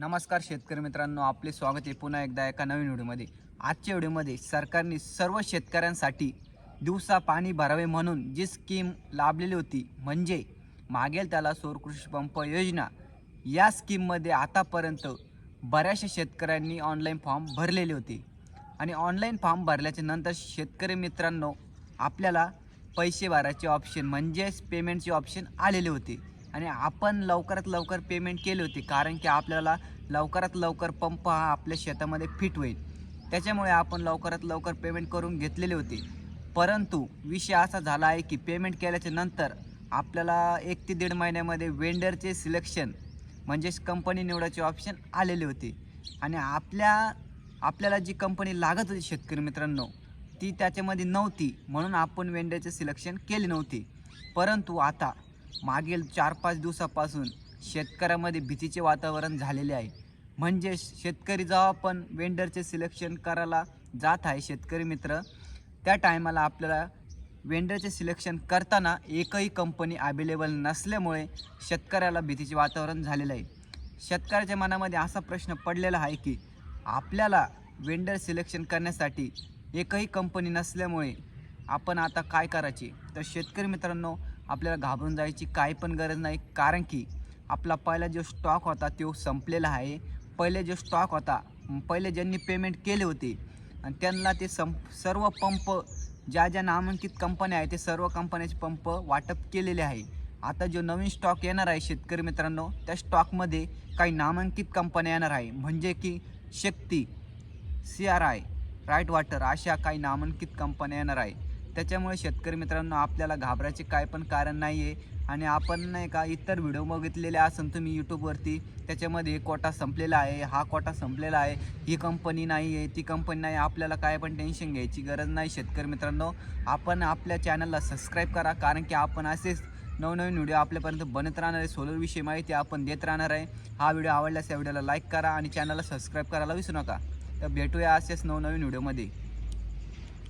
नमस्कार शेतकरी मित्रांनो आपले स्वागत आहे पुन्हा एकदा एका नवीन व्हिडिओमध्ये. आजच्या व्हिडिओमध्ये सरकारने सर्व शेतकऱ्यांसाठी दिवसा पाणी भरावे म्हणून जी स्कीम लाभलेली होती म्हणजे मागेल त्याला सौर कृषी पंप योजना. या स्कीममध्ये आतापर्यंत बऱ्याचशा शेतकऱ्यांनी ऑनलाईन फॉर्म भरलेले होते. आणि ऑनलाईन फॉर्म भरल्याच्या नंतर शेतकरी मित्रांनो आपल्याला पैसे भरायचे ऑप्शन म्हणजेच पेमेंटचे ऑप्शन आलेले होते. आणि आपण लवकरात लवकर पेमेंट केले होते कारण की आपल्याला लवकरात लवकर पंप हा आपल्या शेतामध्ये फिट होईल. त्याच्यामुळे आपण लवकरात लवकर पेमेंट करून घेतलेले होते. परंतु विषय असा झाला आहे की पेमेंट केल्याच्यानंतर आपल्याला एक ते दीड महिन्यामध्ये वेंडरचे सिलेक्शन म्हणजेच कंपनी निवडायचे ऑप्शन आलेले होते. आणि आपल्या आपल्याला जी कंपनी लागत होती शेतकरी मित्रांनो ती त्याच्यामध्ये नव्हती म्हणून आपण वेंडरचे सिलेक्शन केले नव्हते. परंतु आता मागील चार पाच दिवसापासून शेतकऱ्यामध्ये भीतीचे वातावरण झालेले आहे. म्हणजे शेतकरी जेव्हा पण वेंडरचे सिलेक्शन करायला जात आहे शेतकरी मित्र त्या टायमाला आपल्याला वेंडरचे सिलेक्शन करताना एकही कंपनी अवेलेबल नसल्यामुळे शेतकऱ्याला भीतीचे वातावरण झालेलं आहे. शेतकऱ्याच्या मनामध्ये असा प्रश्न पडलेला आहे की आपल्याला वेंडर सिलेक्शन करण्यासाठी एकही कंपनी नसल्यामुळे आपण आता काय करायचे? तर शेतकरी मित्रांनो आपल्याला घाबरून जायची काही पण गरज नाही. कारण की आपला पहिला जो स्टॉक होता तो संपलेला आहे. पहिले जो स्टॉक होता पहिले ज्यांनी पेमेंट केले होते आणि त्यांना ते संप सर्व पंप ज्या ज्या नामांकित कंपन्या आहेत ते सर्व कंपन्याचे पंप वाटप केलेले आहे. आता जो नवीन स्टॉक येणार आहे शेतकरी मित्रांनो त्या स्टॉकमध्ये काही नामांकित कंपन्या येणार आहे. म्हणजे की Shakti C R I right water अशा काही नामांकित कंपन्या येणार आहे. त्याच्यामुळे शेतकरी मित्रांनो आपल्याला घाबरायचे काय पण कारण नाही आहे आणि आपण नाही का इतर व्हिडिओ बघितलेले असन तुम्ही यूट्यूबवरती त्याच्यामध्ये कोटा संपलेला आहे हा कोटा संपलेला आहे. ही कंपनी नाही आहे ती कंपनी नाही आपल्याला काय पण टेन्शन घ्यायची गरज नाही शेतकरी मित्रांनो. आपण आपल्या चॅनलला सबस्क्राईब करा कारण की आपण असेच नवनवीन व्हिडिओ आपल्यापर्यंत बनत राहणार आहे. सोलरविषयी माहिती आपण देत राहणार आहे. हा व्हिडिओ आवडल्यास या व्हिडिओला लाईक करा आणि चॅनलला सबस्क्राईब करायला विसरू नका. तर भेटूया असेच नवनवीन व्हिडिओमध्ये.